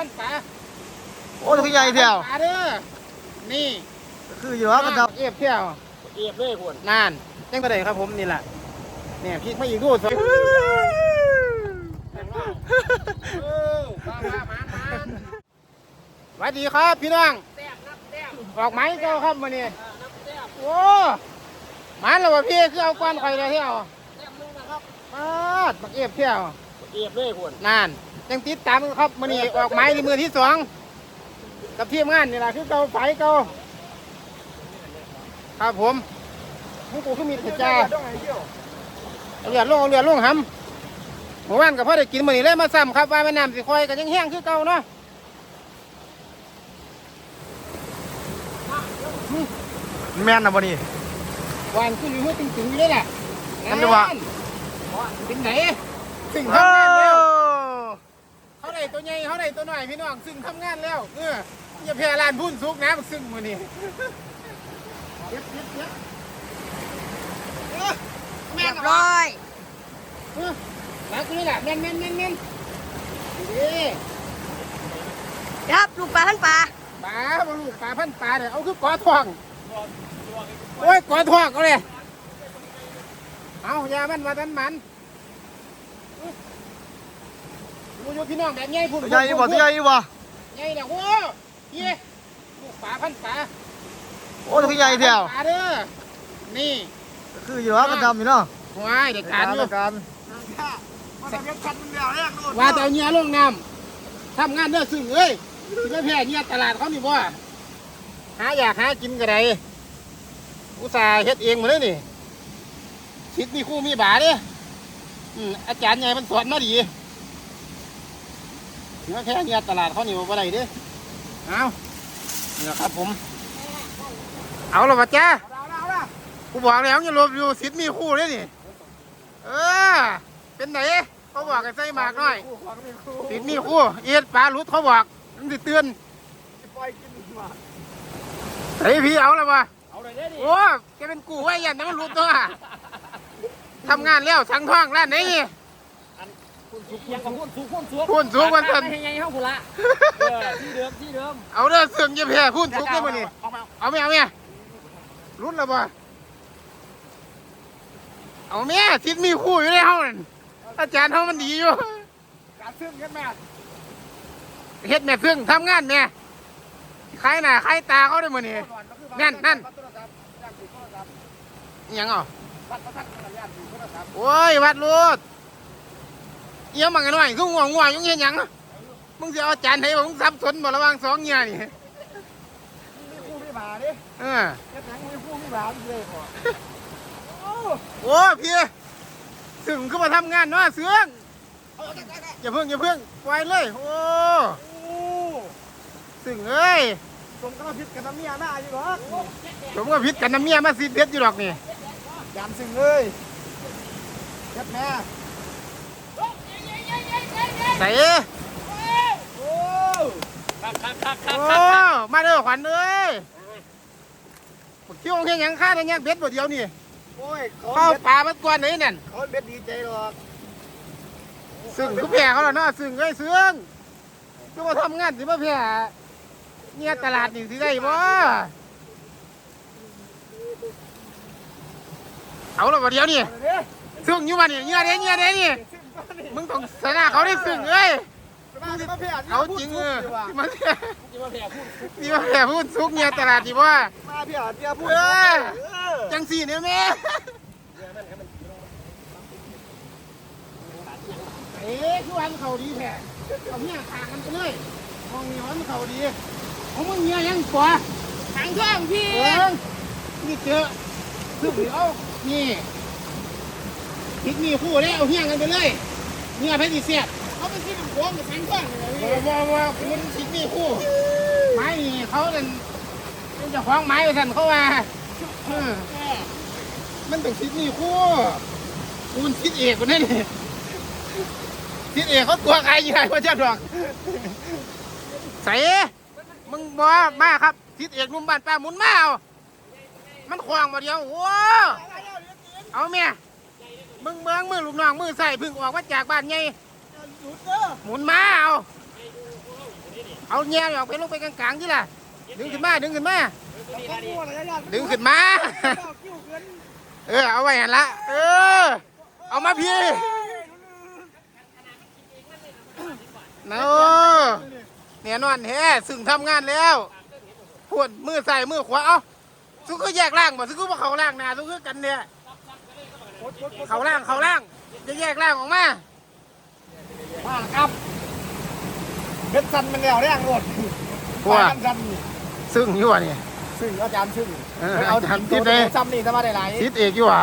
พันปลาโอ้ยคือใหญ่เดียวปลาเด้อนี่คืออยู่แล้วกันครับเอฟเที่ยวเอียบเลยคุณนานจังกระเดครับผมนี่แหละเนี่ยพี่มาอีกดูสิเออมามามามาสวัสดีครับพี่น้องแต้มนับแต้มออกไหมเจ้าครับวันนี้นับแต้มโอ้มันแล้ววะพี่คือเอาก้อนไข่เลยเที่ยวแต้มนึงนะครับมาดบักเอฟเที่ยว เอียบเลยคุณนานยังติดตามกันครับมันนี้ออกไม้ในมือที่สองกับทีมงานนี่แหละคือเก่าไฟเก่าครับผมพวกกูคือมีเถจ้าเอาเรือดลงเอาเรือดลงหำเมื่อวานกับพ่อได้กินมันนี้เลยมาซ้ำครับว่าแม่น้ำสิคอยกันยังแห้งคือเก่าเนาะแม่นนะบ่นี่หวานขึ้นอยู่เมื่อตึงๆอยู่เลยแหละนั่นดีกว่าเป็นไหน สิ่งโอ้ทำงานแล้วเขาได้ตัวใหญ่เขาได้ตัวน้อยพี่น้องซึ่งทำงานแล้ว เอออย่าแพ้ลานพุ่นซุกนะมันซึ่งมือนี้เย็บเย็บเย็บเออแม่นเหรอร้อยเออแล้วกูนี่แหละแม่นแม่นแม่นแม่นดีครับลูกปลาท่านปลาปลาบลูกปลาพันปลาเดี๋ยวเอาคือกอทองโอ้ยกอทองเอาเลยเอาอย่ามันว่าทันมัน ดูอยู่พี่น้องแบบใหญ่พุ่นตัวใหญ่อยู่บ่ตัวใหญ่อยู่บ่ใหญ่เนี่ยโอ้เย่ลูกปลาพันปลาโอ้ยคือใหญ่เดียวปลาเด้อนี่คืออยู่แล้วกันทำอยู่เนาะว้ายเด็กการอยู่กันว่าแต่เอาเงี้ยลงน้ำทำงานเด้อซึ่งเอ้ยสิไม่แพ้เงี้ยตลาดเขานี่บ่หาอยากหากินกระไดอุตส่าห์เฮ็ดเองมาเลยนี่ชิดมีคู่มีบาเด้ อืมอาจารย์ใหญ่มันสอนมาดีสิไม่แพ้เงี้ยตลาดเขานี่บ่ได้เด้เอานี่แหละครับผม เอาละปะจ้ากูบอกแล้วอย่าลบอยู่สิทธิ์มีคู่เลยนี่ เออ เป็นไหนเขาบอกกันใส่หมากหน่อย สิทธิ์มีคู่เอียดปลาหลุดเขาบอกมันสิเตือนเฮ้ยพี่เอาแล้ววะเอาเลยได้ดิโอ้แกเป็นกูไว้ยันนะมันหลุดตัว ทำงานแล้วทั้งท้องร้านไหนนี่ยังกับพุ่นสูงพุ่นสูงพุ่นสูงกว่าสันให้ไงเข้าคุณละเออที่เดิมที่เดิมเอาเด้อเสื่อมอย่าแพ้พุ่นสุกได้บ่นี่เอามาเอาไหมเอาไหมรุดแล้วบ่เอาแม่ทิศมีคู่อยู่ในห้องนั่นอาจารย์เขามันดีอยู่การซึ่งกันแม่เฮ็ดแม่เพิ่งทำงานแม่ใครหน้าใครตาเขาได้มื้อนี้นั่นนั่นอิหยังอะ โอ้ยวัดรูดเอี้ยมันกันหน่อยคือง่วงง่วงอยุ่งเฮ็ดหยังมึงสิเอาอาจารย์ให้บ่มึงสับสนบ่ระหว่างสองเงี้ยนี่มีคู่มีบาดิเออแค่ไหนมีคู่มีบาเลยพอโอ้พี่สึงขึ้นมาทำงานเนาะเสืองอย่าเพิ่งอย่าเพิ่งปล่อยเลย โอ้สึงเอ้ยสมกระพิษกับน้ำเมียหน้าอยู่หรอผมก็พิษกันน้ำเมียมาซีเพชรอยู่ดอกนี่ ยามซึ่งเลยแค่แม่ใส่โอ้คักคักคักคักโอ้มาเด้อขวัญเอ้ยบักเที่ยวเฮียหยังค่าได้ยังเบ็ดบ่เดียวนี่โอ้ยเขาเข้าป่ามันกวนไหนนั่นเขาเบ็ดดีใจหรอกซึ่งคือแพ้เขาแล้วเนาะซึ่งเอ้ยซึ่งคือมาทำงานสิมาแพ้เนี่ยตลาดนี่สิได้บ่ เอาและบ่เดียวนี่ซึ่งอยู่มาเนี่ยเงี้ยเด้เงี้ยเด้นี่มึงต้องชนะเขาได้ซึ่งเอ้ยเอาจริงเออที่มันเนี่ยจะมาแผ่พูดที่มันแผ่พูดซุกเนี่ยตลาดดีว่ามาพี่อาเตียพูดเออเออจังสี่เนี่ยแม่เอ๊ะคือวันเขาดีแท้เอาเนี่ยทางกันไปเลยมองนี่วันเขาดีของมึงเนี่ยยังกว่าทางช่องพี่เออนี่เจอซึ่งเดี๋ยว นี่คิดมีคู่แล้วเอาเฮี้ยงกันไปเลยเนี่ยเพชรดีเสียบเขาไปซื้อของกับทางช่องเลยว่าว่าคุณคิดมีคู่ไม้นี่เขาเป็นเป็นเจ้าของไม้ไปสั่นเขาว่าเออมันต้องทิศนี่คู่คูณทิศเอกคนนี้นี่ทิศเอกเขาตัวใครอยู่ไหนพระเจ้าดอกใส่มึงบอมาครับทิศเอกหนุ่มบ้านป้าหมุนมาเอามันควางมาเดียวโอ้ เอาเมียมึงเมืองมือลูกน้องมือใส่พึ่งออกมาจากบ้านไงหมุนมาเอาเอาแง่ออกไปลงไปกลางๆที่ล่ะ ดึงขึ้นมาดึงขึ้นมาดึงขึ้นมา เออเอาไว้หันละเออ เอามาพี่เนาเนี่ยนอนแท้ซึ่งทำงานแล้วพวดมือใส่มือขวาเอ้าสุก็แยกล่างบ่สุก็ว่เขาล่างหนาสุก็กันเนี่ย เขาล่างเขาล่างจะแยกล่างออกมามาครับเบ็ดสันมันแล้วแรงหมดพวกกันสันนี่ซึ่งอยู่ว่ะนี่ซึ่งอาจารย์ซึ่งเออเอาอาจารย์ตัวติดเลยซ้ำนี่จะมาได้หลายทิศเอกอยู่ว่ะ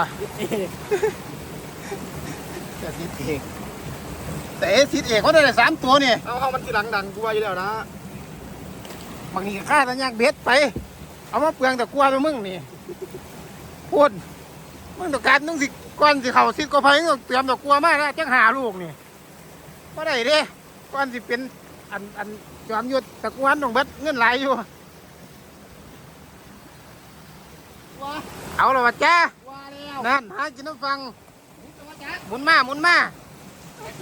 จะทิศเอกแต่เอ๊ะทิศเอกเขาได้แต่สามตัวเนี่ยเอาเอามันทีหลังดังกูว่าอยู่แล้วนะบางทีก็ฆ่าตะยากเบ็ดไป เอามาเปลืองแต่กลัวตัวมึงนี่พูดมึงต้องการมึงสิ ก่อนสิเขาสิก็พายต้องเตรียมแต่กลัวมากแล้วจังหาลูกนี่ก็ได้เด้ก่อนสิเป็นอันอันจอมยุทธตะกวนต้องเบ็ดเงินไหลายอยู่ว้าเอาละวะจ้าว่าแล้วนั่นหากินน้ำฟังหมุนมาหมุนมา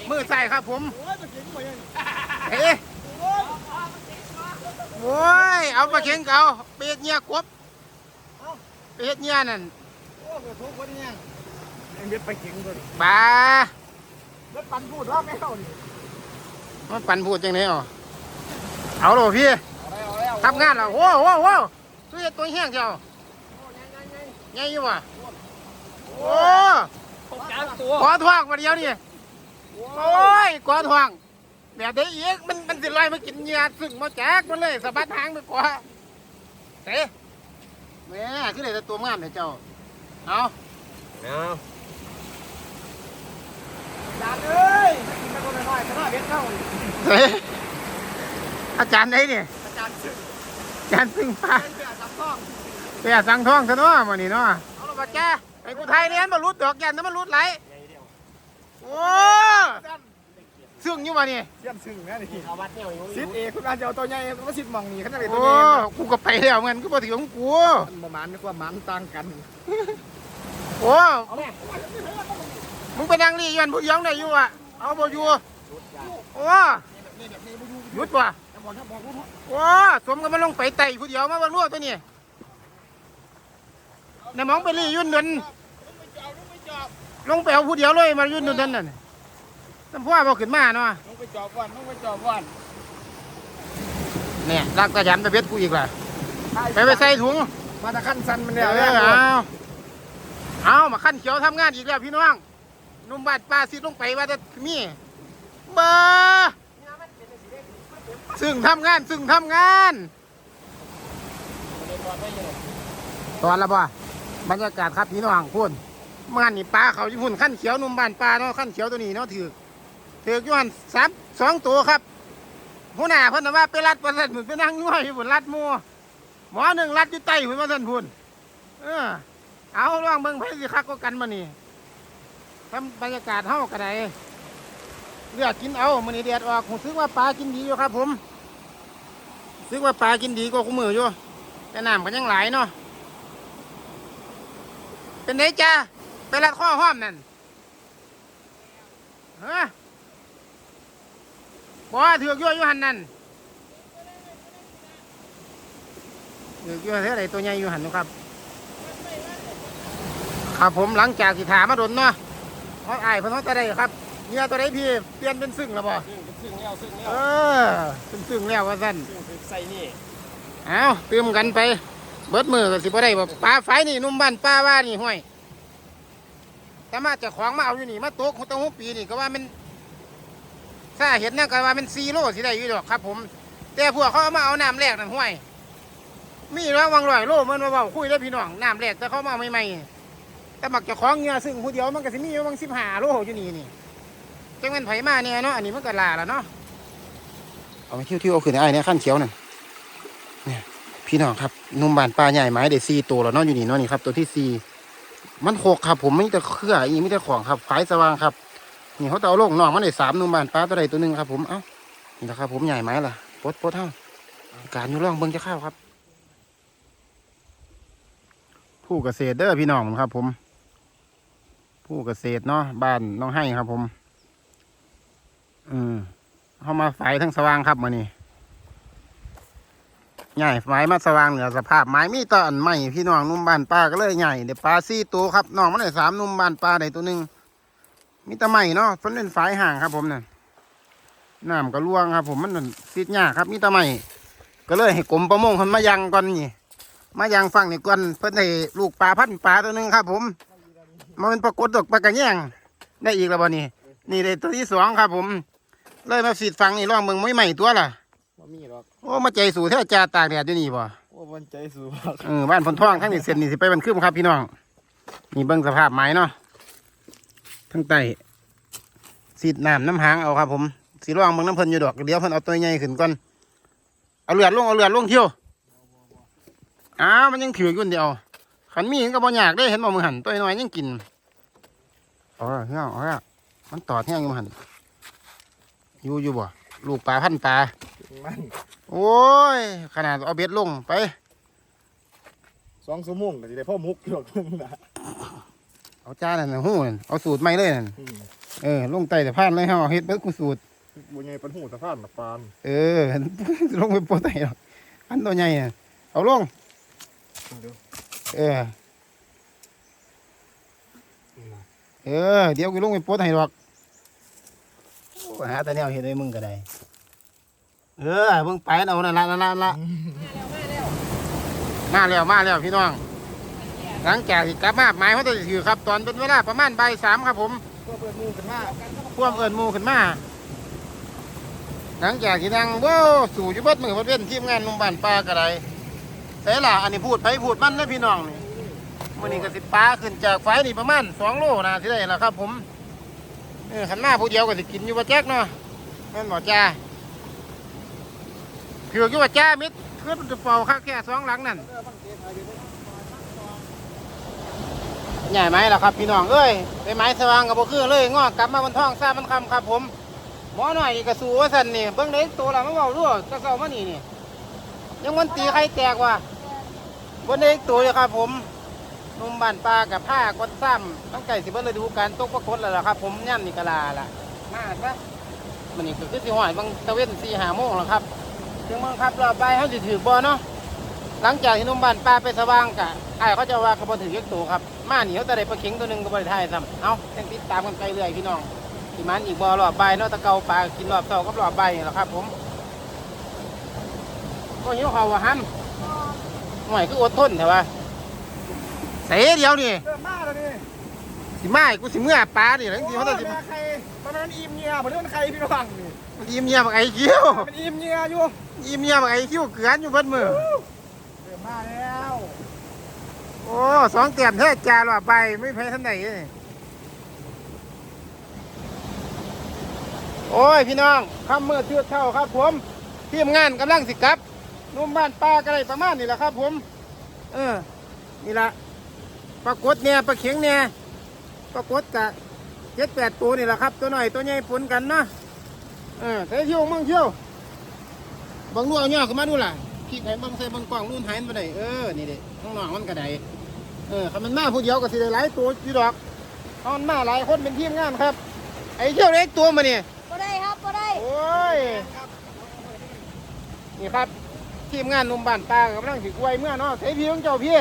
มือใส่ครับผมโอ้ยมันเก่งกว่ายังเอ๊ะโอ้ยเอาปลาเข็งเก่าเป็ดเงียกบเป็ดเงียนั่นโอ้ยทุกคนเนี่ยยัง เบ็ดไปเก่งเลยปลาเบ็ดปันพูดรอบไม่เข้านี่มันปั่นพูดจังไหนอ๋อเอาเลยพี่เอาแล้วเอาแล้วทำงานแล้วโว้โว้โว้ตัวเฮ็ดตัวแห้งเจ้าไงอยู่วะโอ้กลางตัวกอทองมาเดียวนี่โอ้ยกอทองแบบได้อีกมันมันสิลอยมากินเหยื่อซึ่งมาแจกมันเลยสะบัดหางไปกว่าเตะแหม่คือได้แต่ตัวงามเลยเจ้าเอาเอา จานเอ้ยกินกันตัวน้อยๆชนะเบ็ดเข้านี่เฮ้ยอาจารย์ไหนเนี่ยอาจารย์ซึ่งอาจารย์พึ่งฟ้าเป็นเสือสับท้องเปียสังทองซะเนาะมื้อนี้เนาะเอาละบัดแกไอ้กูไทยเนี่ยมันรุดดอกยันแต่มันรุดไหลโอ้ซึ่งอยู่บ่นี่เยี่ยมซึ่งนะนี่สิทธิ์เอกคุณอาจจะเอาตัวใหญ่มาสิทธิ์มองนี่เขาจะเป็นตัวโอ้ใหญ่กูก็ไปแล้วเหมือนกูบ่ถือของกูมันประมาณนี้ความหมันต่างกัน โอ้เอาแม่ มึงไปนั่งนี่ยันผู้เดียวได้อยู่อะ เอาบ่อยู่โอ้หยุดว่ะโอ้สมกับมันลงไปไต่ผู้เดียวมาบ่รู้ตัวนี้ในหมองไปรียุ่นเดินลงไปเอาผู้เดียวเลยมายุ่นเดินนั่นน้ำพ่อบอกขึ้นมาเนาะต้องไปจอบก่อนต้องไปจอบก่อนเนี่ยรักตายันตะเบ็ดกูอีกล่ะไปไปใส่ถุง มาตะขั้นสันมันเอแล้วอเอาเอามาขั้นเขียวทำงานอีกแล้วพี่น้องห นุ่มบาดปลาซิดลงไปว่าจะมีเบอร์ซึ่งทำงานซึ่งทำงานตอนละบ่บรรยากาศครับพี่น้องพูนงานนี่ปลาเขาญี่ปุ่นขั้นเขียวนุ่มบานปลาเนาะขั้นเขียวตัวนี้เนาะถือถือยู่หันสามสองตัวครับหัวหน้าเพิ่นน่ะว่าไปรัดประสันหมุนไปนั่งอยู่ญี่ปุ่นรัดหมูหมอหนึ่งรัดอยู่ใต้หุ่นประสันพุ่นเออเอาลองเบิ่งไผสิคักก็กันมานี่ ทำบรรยากาศเฮาก็ไดเลือกกินเอามื้อนี้แดดออกผมซื้อว่าปลากินดีอยู่ครับ ผมซื้อว่าปลากินดีกว่าคู่มืออยู่แต่น้ำก็ยังหลายเนาะเป็นไงจ้าไปรัดข้อห้อมนั่นฮะบ่ถือกอยู่อยู่หันนั่นถือกอยู่เท่าไรตัวใหญ่อยู่หันนะครับครับผมหลังจากที่ถามมาโดนเนาะ เพราะอายเพราะน้องจะได้ครับเนี่ยตัวไหนพี่เปลี่ยนเป็นซึ่งแล้วบ่ซึ่งแล้วซึ่งแล้เอวอเป็นซึ่งแล้วว่าสั้นซึ่งใส่นี่เอาเติมกันไป เบิดมือก็สิบ่ได้บ่ปลาไฟนี่หนุ่มบ้านป้าว่านี่ห้วยแต่มาเจากของมาเอาอยู่นี่มาตกตั้งหกปีนี่ก็ว่ามันถ้าเห็นนะก็ว่ามันซีโร่สิได้อยู่ดอกครับ ผม แต่พวกเขาเอามาเอาน้ำแรกนั่นห้วย มีแล้ววังลอยโลมันมาเบาคุยแล้วพี่น้องน้ำแรกแต่เขามาใหม่ๆ แต่มักจะคล้องเงี้ยซึ่งผู้เดียวมันก็สิมีอยู่บางสิบห้าโลอยู่นี่นี่จังเป็นไผมาเนี่ยเนาะอันนี้มันก็ลาแล้วเนาะเอาไปเที่ยวที่เอาขึ้นไอ้เนี่ยขั้นเขียวนั่นเนี่ยพี่น้องครับนุ่มบานปลาใหญ่ไม้เด็ดซีตัวแล้วเนาะอยู่นี่เนาะนี่ครับ ตัวที่ซีมันโคกครับ ผมไม่แต่เครื่ออีไม่แต่ของครับขายสว่างครับนี่เขาเอาโลงนองมันได้สามนุ่มบานปลาตัวใดตัวหนึ่งครับ ผมเอ้านี่แหละครับ ผมใหญ่ไม้ล่ะปดปดเท่าการอยู่ร่องเบิ่งจะเข้าครับ ผู้เกษตรเด้อพี่น้องครับ ผม ผู้เกษตรเนาะบ้านน้องให้ครับผมอืมเข้ามาไฟทั้งสว่างครับมานี่ใหญ่ไม้มาสว่างเหนือสภาพไม้มีตอันใหม่พี่น้องนุ่มบ้านปลาก็เลยใหญ่เดี๋ยวปลาสี่ตัวครับน้องมันได้สามนุ่มบ้านปลาได้ตัวหนึ่งมีตะใหม่เนาะเพิ่นเล่นฝายห่างครับ ผมเนี่ยน้ำก็ล่วงครับ ผมมันนั่นซีดยากครับมีตะใหม่ก็เลยให้กรมประมงคนมายังก่อนนี่มายังฟังนี่ก่อนเพิ่นให้ลูกปลาพันปลาตัวหนึ่งครับ ผม มาเป็นปรากฏดอกปลากระแยงได้อีกแล้วบ่นี่นี่ได้ตัวที่สองครับ ผม เลยมาฟีดฟังนี่ลองเบิ่งไม่ใหม่ตัวล่ะบ่มีหรอกโอ้มาใจสู่เท่าจ่าตากแดดอยู่นี่บ่โอ้มันใจสูงเออบ้านพนท่องทั้งนี้เสร็จนี่สิไปบันคืมครับพี่น้องนี่เบิ่งสภาพไม้เนาะทั้งไตสีดน้ำน้ำหางเอาครับ ผมสีร่องเบิ่งน้ำเพิ่นอยู่ดอกเดี๋ยวเพิ่นเอาตัวใหญ่ขึ้นก่อนเอาเลือดลงเอาเลือดลงเที่ยวอ้าวมันยังถืออยู่เดียว ขันมีมันก็บ่อยากได้เห็นบ่มือหันตัวน้อยยังกินเอ๋อเงาเอ๋อมันตอดแห้งอยู่มือหันอยู่อยู่บ่ลูกปลาพันปลามันโอ้ย ขนาดเอาเบ็ดลงไปสองสมุงก็สิได้พ่อมุกหยอกนึงนะเอาจ้านั่นน่ะหู้นั่นเอาสูตรใหม่เลยนั่นอืมเออลงไตแต่พานเลยเฮาเฮ็ดเบิดกูสูตรบ่ใหญ่ปันหูสะพานน่ะปานเออลงไปโปรไตหรอกอันตัวใหญ่น่ะเอาลง เออ เออ เดี๋ยวกูลงไปปรให้ดอกหาแต่แนวเฮ็ดให้มึงก็ได้ เออมึงไปเอานั่นละนั่นละนั่นละมาแล้วมาแล้วพี่น้อง หลังจากที่กลับมาหมายเขาจะถือครับ ตอนเป็นเวลาประมาณบ่ายสามครับผมก็เปิดมือกันมาพ่วงเอิญมูขึ้นมาหลังจากที่นั่งโว้สู่อยู่เบิดมือเบิดเว้นทีมงานหนุ่มบ้านปลากระได แต่ล่ะอันนี้พูดไปพูดมันนะพี่น้องนี่มื่อนี้ก็สิปลาขึ้นจากไฟนี่ประมาณสองโลนะที่ได้แล้วครับ ผมเออขันหน้าผู้เดียวก็สิกินอยู่ว่าแจ๊กเนาะแม่นบอกจ้าเผือกอยู่ว่าจ้ามิดเพื่อนจะเป่าข้าแค่สองหลังนั่นใหญ่ไหมล่ะครับ พี่น้องเอ้ยไปไม้สว่างกับบ่คือเลยงอกกลับมาบนท้องซ่ามันคำครับ ผมหมอหน่อยกระสูว่าสันนี่เบิ้งเด็กตัวละไม่เบาด้วยกระเซามานี่นี่ยังวันตีใครแตกว่ะ บนเด็กตัวเลยครับผมนุ่มบานปลากับผ้ากดซ้ำตั้งไก่สิเบิ้งเลยดูการตกประคดแล้วล่ะครับผมย่ำนี่กลาล่ะมาซะมันนี่คือสิหอยบางตะเวนสี่หาโมงแล้วครับถึงเมืองครับรอบใบเขาจะถือบ่เนาะหลังจากที่นุ่มบานปลาไปสว่างกะไอ้เขาจะว่าเขาบอถือเยกตัวครับมาเหนียวแต่ได้ปลาเข็งตัวหนึ่งก็บริไทยซ้ำเอายังติดตามกันไปเรื่อยพี่น้องทีมันอีกบ่อรอบใบเนาะตะเกาปลากินรอบเต่ากับรอบใบนี่แหละครับ ผม ก็หิวเขาวว่าฮัม หน่อยคืออดทนแต่ว่าเสียเดียวนี่เริ่มมาแล้วนี่สิมาให้กูสิเมื่อปลาดิแล้วจริงๆเขาต้องสิโอ้ยใครตอนนั้นอิ่มเหงียบ่ได้มันใครพี่น้องนี่มันอิ่มเยี่ยมไอ้คิ้วมันอิ่มเหงียอยู่อิ่มเยี่ยมไอ้คิ้วเกลือนอยู่เบิดมือเริ่มมาแล้วโอ้สองเตียมแท้จารอบใบไม่แพ้ท่านไหนเลยโอ้ยพี่น้องคำมือเทือกเท่าครับผมทีมงานกำลังสิกลับห นุ่มบ้านป้าก็ได้ประมาณนี้แหละครับ ผม เออ นี่ละปรากฏเนี่ยปลาเข็งเนี่ยปรากฏกะเจ็ดแปดตัวนี่แหละครับ ตัวหน่อยตัวใหญ่ปนกันเนาะเออแต่เที่ยวมั่งเที่ยวบางนู่นเอาเนี่ยขึ้นมาดูล่ะขี้ไก่บางใส่บางกล่องนู่นหายไปไหนเออนี่เด็ข้างนอกมันกระไดเออคันมันมาผู้เดียวก็สิได้หลายตัวอยู่ดอกเพราะมันมาหลายคนเป็นทีมงานครับ ไอ้เที่ยวเล็กตัวมาเนี่ยบ่ได้ครับบ่ได้โอ้ยนี่ครับ ทีมงานหนุ่มบ้านปลากำลังถือกล้วยเมื่อเนาะใส่พี่ของเจ้าพี่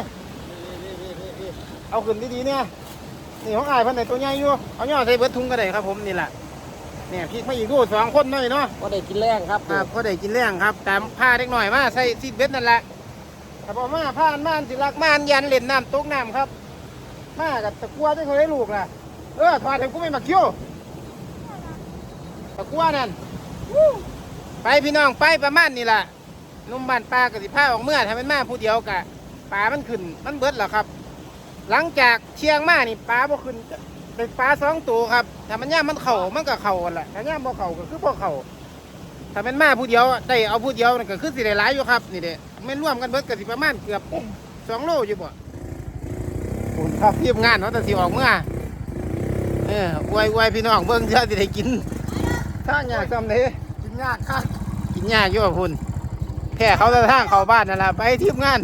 เอาขึ้นดีๆเนี่ยนี่ของอายเพันไหนตัวใหญ่อยู่ เอาย่อใส่เบิดทุงก็ได้ครับผมนี่แหละเนี่ยพี่มาอีกดูสองคนหน่อยเนาะก็ได้กินแรงครับครับก็ได้กินแรงครับตามผ้าเล็กหน่อยมาใส่ซีดเบ็ดนั่นแหละถ้าบอกมาผ้าอันม่านสิรักม่านยันเล่นน้ำตกน้ำครับมากับตะกัวจะเคยได้ลูกล่ะ เออถอดให้กูไม่มาคิ้วตะกัวนั่นไปพี่น้องไปประมาณนี่แหละ นุ่มบ้านปลากสิผ้าออกเมื่อถ้ามันมาผู้เดียวกะปลามันขึ้นมันเบิดแล้วครับ หลังจากเชียงมานี่ปลาบ่ขึ้นเป็นปลาสองตัวครับถ้ามันย่ามมันเข่ามันก็เข่ากันแหละถ้าย่ามบ่เข่าก็คือบ่เข่าถ้ามันมาผู้เดียวได้เอาผู้เดียวนั่นก็คือสิได้หลายอยู่ครับนี่เด้ไม่นร่วมกันเบิดก็สิประมาณเกือบสองโลอยู่บ่โอ้ครับทีมงานเขาแต่สิออกเมื่อเอออวยอวยพี่น้องเบิ่งเชื่อสิได้กินถ้าอยากทำเด้กินยากครับกินยากอยู่กับคุณ แค่เขาจะทางเขาบ้านนั่นแหละไปทีมงาน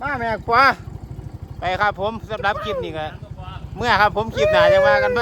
มาแม่กว่า ไปครับผมสำหรับคลิปนี้ก็เมื่อครับผมคลิปหนาจะมากันไป